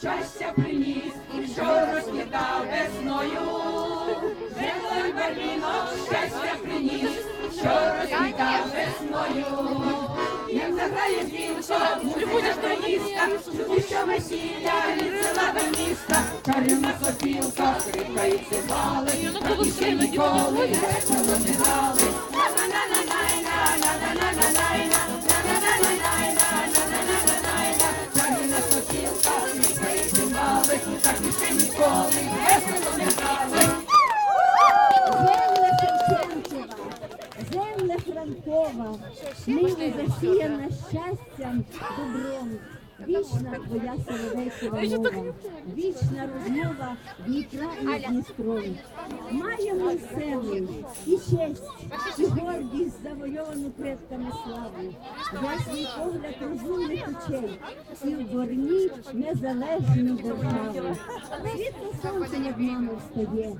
Щастя приніс, що розквітав весною. Жили Берліно, щастя приніс, що розквітав весною. Як заграє дівча, музика стоїста, чути, що весілля від села до міста. Чарівна сопілка, крикають сигнали, так і ще ніколи весело не грали. Франкова, нині засіяна щастям, добром. Вічна твоя соловейкова мова, вічна розмова Дніпра і Дністром. Маємо силу і честь, і гордість завойовану предками славу. Ясний погляд розумних очей і в борні незалежну державу. Світло сонце над нами встає.